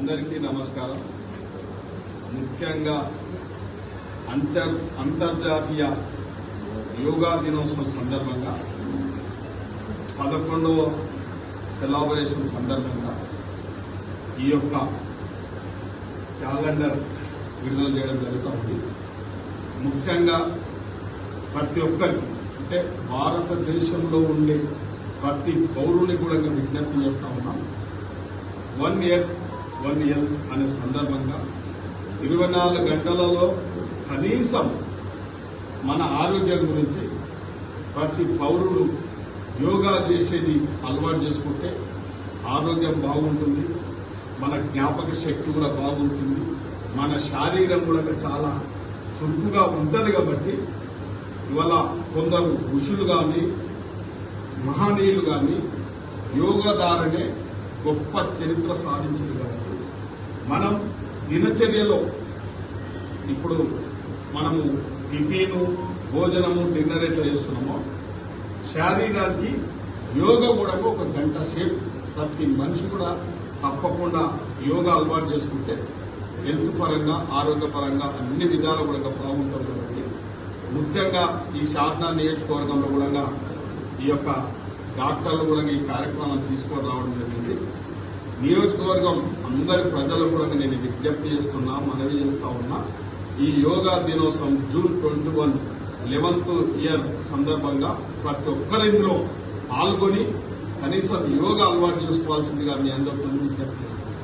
అందరికీ నమస్కారం. ముఖ్యంగా అంతర్ అంతర్జాతీయ యోగా దినోత్సవం సందర్భంగా పదకొండవ సెలబ్రేషన్ సందర్భంగా ఈ యొక్క క్యాలెండర్ విడుదల చేయడం జరుగుతుంది ముఖ్యంగా ప్రతి ఒక్కరికి అంటే భారతదేశంలో ఉండే ప్రతి పౌరుని కూడా మేము విజ్ఞప్తి చేస్తా ఉన్నాం. వన్ ఇయర్ వన్ ఇయర్ అనే సందర్భంగా ఇరవై నాలుగు గంటలలో కనీసం మన ఆరోగ్యం గురించి ప్రతి పౌరుడు యోగా చేసేది అలవాటు చేసుకుంటే ఆరోగ్యం బాగుంటుంది మన జ్ఞాపక శక్తి కూడా బాగుంటుంది మన శారీరం కూడా చాలా చురుకుగా ఉంటుంది కాబట్టి ఇవాళ కొందరు ఋషులు కానీ మహనీయులు కానీ యోగా ద్వారానే గొప్ప చరిత్ర సాధించింది కాబట్టి మనం దినచర్యలో ఇప్పుడు మనము టిఫిన్ భోజనము డిన్నర్ ఎట్లా చేస్తున్నామో శారీరానికి యోగా కూడా ఒక గంట సేపు ప్రతి మనిషి కూడా తప్పకుండా యోగా అలవాటు చేసుకుంటే హెల్త్ పరంగా ఆరోగ్యపరంగా అన్ని విధాలు కూడా బాగుంటుంది కాబట్టి ముఖ్యంగా ఈ శారదా నియోజకవర్గంలో కూడా ఈ యొక్క డాక్టర్లు కూడా ఈ కార్యక్రమాన్ని తీసుకొని రావడం జరిగింది. నియోజకవర్గం అందరి ప్రజలు కూడా నేను విజ్ఞప్తి చేస్తున్నా మనవి చేస్తా ఉన్నా ఈ యోగా దినోత్సవం June twenty one eleventh year సందర్భంగా ప్రతి ఒక్కరి ఇందులో పాల్గొని కనీసం యోగా అలవాటు చేసుకోవాల్సిందిగా మీ అందరితో విజ్ఞప్తి చేస్తున్నాను.